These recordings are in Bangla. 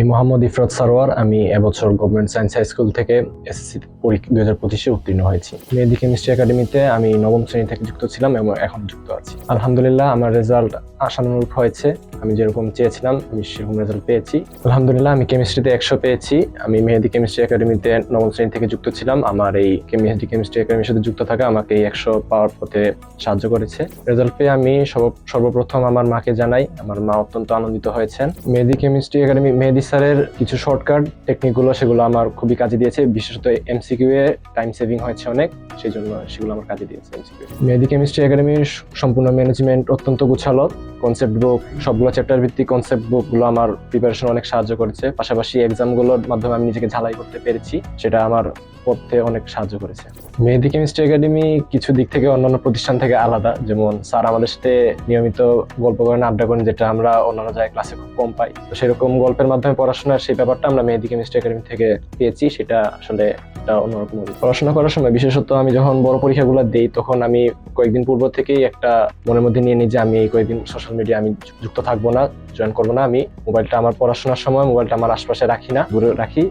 আমি মোহাম্মদ ইফরাত সারোয়ার, আমি এবছর গভর্নমেন্ট সায়েন্স হাই স্কুল থেকে এসএসসি পরীক্ষা দুই হাজার পঁচিশে উত্তীর্ণ হয়েছি। মেহেদি কেমিস্ট্রি একাডেমিতে আমি নবম শ্রেণি থেকে যুক্ত ছিলাম এবং এখন যুক্ত আছি। আলহামদুলিল্লাহ, আমার রেজাল্ট আশানুরূপ হয়েছে। আমি যেরকম চেয়েছিলাম, আমি সেরকম রেজাল্ট পেয়েছি। আলহামদুলিল্লাহ, আমি কেমিস্ট্রিতে একশো পেয়েছি। আমি মেহেদি কেমিস্ট্রি একাডেমিতে নবম শ্রেণি থেকে যুক্ত ছিলাম। আমার এই মেহেদি কেমিস্ট্রি একাডেমির সাথে যুক্ত থাকা আমাকে এই একশো পাওয়ার পথে সাহায্য করেছে। রেজাল্ট পেয়ে আমি সর্ব- সর্বপ্রথম আমার মাকে জানাই। আমার মা অত্যন্ত আনন্দিত হয়েছেন। মেহেদি কেমিস্ট্রি একাডেমি মেহেদি স্যারের কিছু শর্টকাট টেকনিকগুলো সেগুলো আমার খুবই কাজে দিয়েছে। বিশেষত এমসিকিউ এ টাইম সেভিং হয়েছে অনেক, সেই জন্য সেগুলো আমার কাজে দিয়েছে এমসিকিউ মেহেদি কেমিস্ট্রি একাডেমির সম্পূর্ণ ম্যানেজমেন্ট অত্যন্ত গুছালো। কনসেপ্ট বুক সবগুলো চ্যাপ্টার ভিত্তিক কনসেপ্ট বুকগুলো আমার প্রিপারেশন অনেক সাহায্য করেছে। পাশাপাশি এক্সামগুলোর মাধ্যমে আমি নিজেকে ঝালাই করতে পেরেছি, সেটা আমার পড়তে অনেক সাহায্য করেছে। মেহেদি কেমিস্ট্রি একাডেমি কিছু দিক থেকে অন্যান্য প্রতিষ্ঠান থেকে আলাদা, যেমন স্যার আমাদের সাথে নিয়মিত গল্প করেন, আড্ডা করেন, যেটা আমরা অন্যান্য জায়গায় ক্লাসে খুব কম পাই। তো সেরকম গল্পের মাধ্যমে পড়াশোনার সেই ব্যাপারটা আমরা মেহেদি কেমিস্ট্রি একাডেমি থেকে পেয়েছি, সেটা আসলে একটা অন্যরকম পড়াশোনা করার সময় বিশেষত আমি যখন বড় পরীক্ষাগুলো দেই, তখন আমি কয়েকদিন পূর্ব থেকেই একটা মনের মধ্যে নিয়ে নিই যে আমি এই কয়েকদিন সোশ্যাল মিডিয়া আমি যুক্ত থাকব না। জয়েন করব না। আমি মোবাইলটা আমার পড়াশোনার সময় মোবাইলটা আমার আশপাশে রাখি না, দূরে রাখি।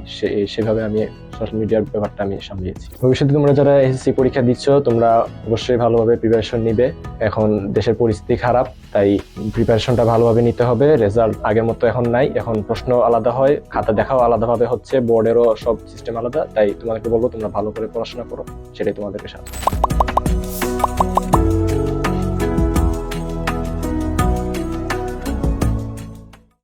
সেভাবে আমি সোশ্যাল মিডিয়ার ব্যাপারটা আমি সামলিয়েছি ভবিষ্যতে তোমরা যারা এসএসসি পরীক্ষা দিচ্ছ, তোমরা অবশ্যই ভালোভাবে প্রিপারেশন নিবে। এখন দেশের পরিস্থিতি খারাপ, তাই প্রিপারেশনটা ভালোভাবে নিতে হবে। রেজাল্ট আগের মতো এখন নাই। এখন প্রশ্ন আলাদা হয়, খাতা দেখাও আলাদাভাবে হচ্ছে বোর্ডেরও সব সিস্টেম আলাদা। তাই তোমাদেরকে বলব, তোমরা ভালো করে পড়াশোনা করো, সেটাই তোমাদেরকে সাহায্য